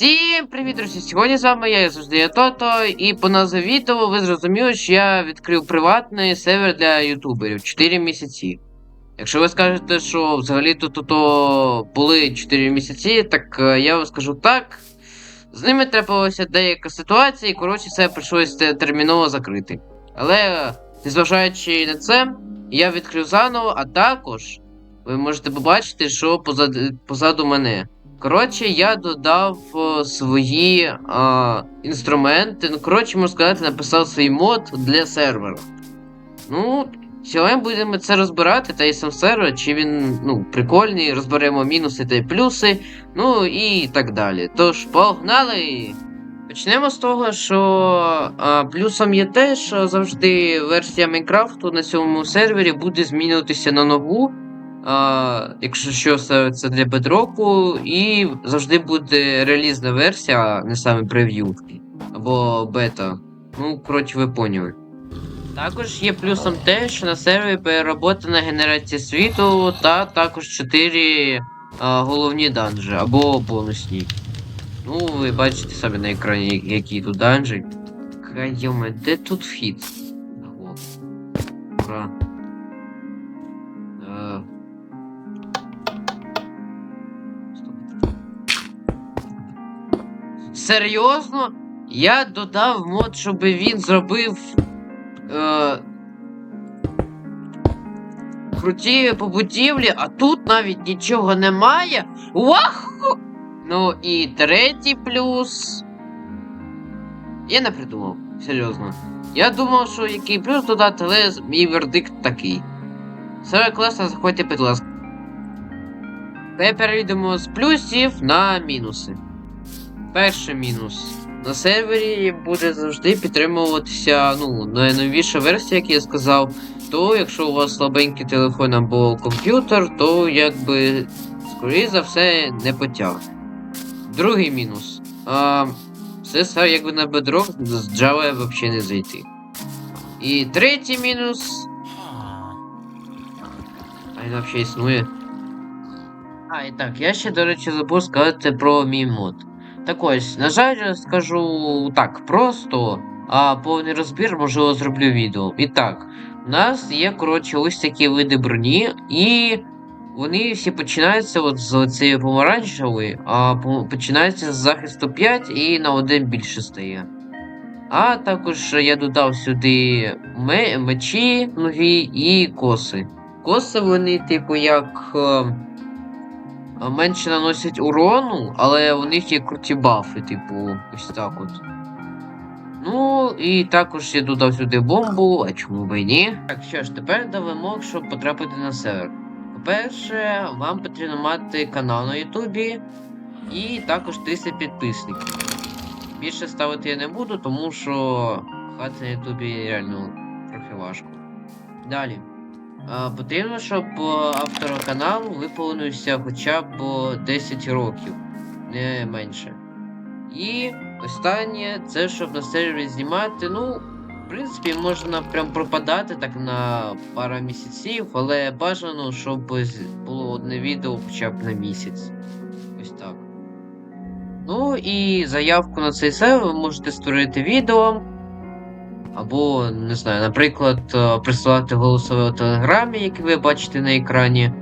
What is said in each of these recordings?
Всім привіт, друзі! Сьогодні з вами я, як завжди я Тото, і по назві відео ви зрозуміли, що я відкрив приватний сервер для ютуберів 4 місяці. Якщо ви скажете, що взагалі тут то були 4 місяці, так е, я вам скажу так. З ними трапилася деяка ситуація, і коротше це прийшлося терміново закрити. Але, незважаючи на це, я відкрив заново, а також ви можете побачити, що позаду, позаду мене. Коротше, я додав о, свої е, інструменти. Ну, коротше, можна сказати, написав свій мод для сервера. Ну, сьогодні будемо це розбирати, та й сам сервер, чи він ну, прикольний, розберемо мінуси та й плюси, ну і так далі. Тож, погнали! Почнемо з того, що а, плюсом є те, що завжди версія Майнкрафту на цьому сервері буде змінюватися на нову. Якщо що, це для бедроку, і завжди буде релізна версія, а не саме прев'ю або бета. Ну, коротше, ви поняли. Також є плюсом те, що на сервері перероботана генерація світу та також 4 а, головні данжі або бонусні. Ну, ви бачите самі на екрані, які тут данжі. Кайоме, де тут вхід? Ура. Серйозно? Я додав мод, щоб він зробив. Е, круті побудівлі, а тут навіть нічого немає. Ваху! Ну і третій плюс. Я не придумав, серйозно. Я думав, що який плюс додати, але мій вердикт такий. Все класно, заходьте, будь ласка. Тепер перейдемо з плюсів на мінуси. Перший мінус. На сервері буде завжди підтримуватися ну, найновіша версія, як я сказав. То якщо у вас слабенький телефон або комп'ютер, то якби, скоріше за все, не потягне. Другий мінус. А, все якби на Bedrock з Java взагалі не зайти. І третій мінус. А він взагалі існує. А, і так, я ще, до речі, забув сказати про мій мод. Так ось, на жаль, скажу так просто, а повний розбір, можливо, зроблю відео. І так, у нас є, коротше, ось такі види броні, і вони всі починаються от з цієї помаранчевої, а по- починаються з захисту 5 і на один більше стає. А також я додав сюди ме- мечі нові і коси. Коси вони, типу, як. Менше наносять урону, але у них є круті бафи, типу, ось так от. Ну, і також я додав сюди бомбу, а чому б і ні? Так, що ж, тепер до вимог, щоб потрапити на сервер. По-перше, вам потрібно мати канал на Ютубі і також 300 підписників. Більше ставити я не буду, тому що хати на Ютубі реально трохи важко. Далі. Потрібно, щоб е, автору каналу виповнився хоча б е, 10 років, не менше. І останнє, це щоб на сервері знімати, ну, в принципі, можна прям пропадати так на пару місяців, але бажано, щоб було одне відео хоча б на місяць. Ось так. Ну і заявку на цей сервер ви можете створити відео. Або, не знаю, наприклад, е, присилати голосове у Телеграмі, як ви бачите на екрані.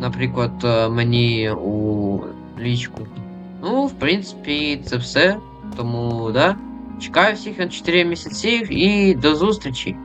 Наприклад, е, мені у лічку. Ну, в принципі, це все. Тому, да. Чекаю всіх на 4 місяці і до зустрічі!